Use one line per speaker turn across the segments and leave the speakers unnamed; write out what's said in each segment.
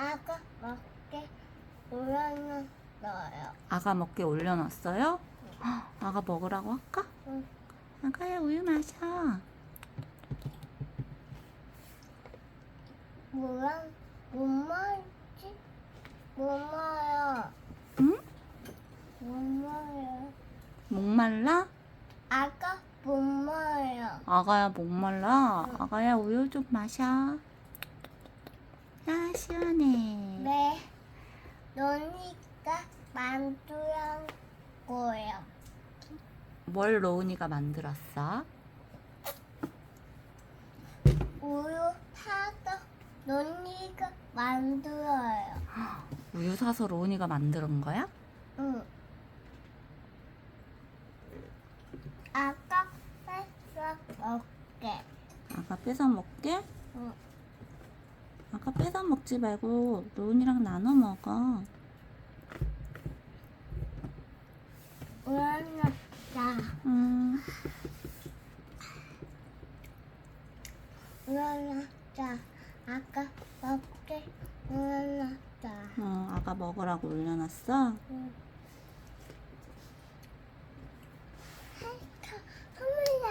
아까 먹게 올려놨어요.
아가 먹게 올려놨어요? 헉, 아가 먹으라고 할까?
응.
아가야 우유 마셔.
뭐야? 못 마지? 못 마요.
응?
못 마요.
목말라?
아까 못 마요.
아가야 목말라. 아가야 우유 좀 마셔. 아 시원해.
네. 너니까 만두한 거예요.
뭘 로운이가 만들었어?
우유 사서 너니가 만들어요.
우유 사서 로운이가 만든 거야?
응. 아까 뺏어 먹게.
아가 뺏어 먹게?
응.
아가 뺏어 먹지 말고 로운이랑 나눠 먹어.
우연했다.
음,
우연했다. 아까 먹게 우연했다.
어, 아가 먹으라고 올려놨어.
응. 합니다.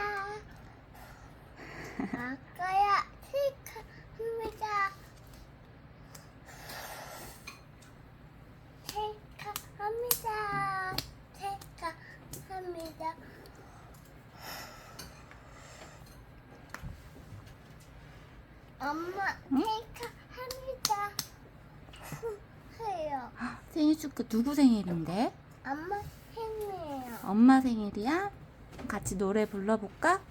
아까야 셀카 합니다. 셀카 합니다. 셀카 합니다. 엄마
응?
셀카 합니다. 해요.
생일 축하 누구 생일인데?
엄마 생이에요.
엄마 생일이야? 같이 노래 불러볼까?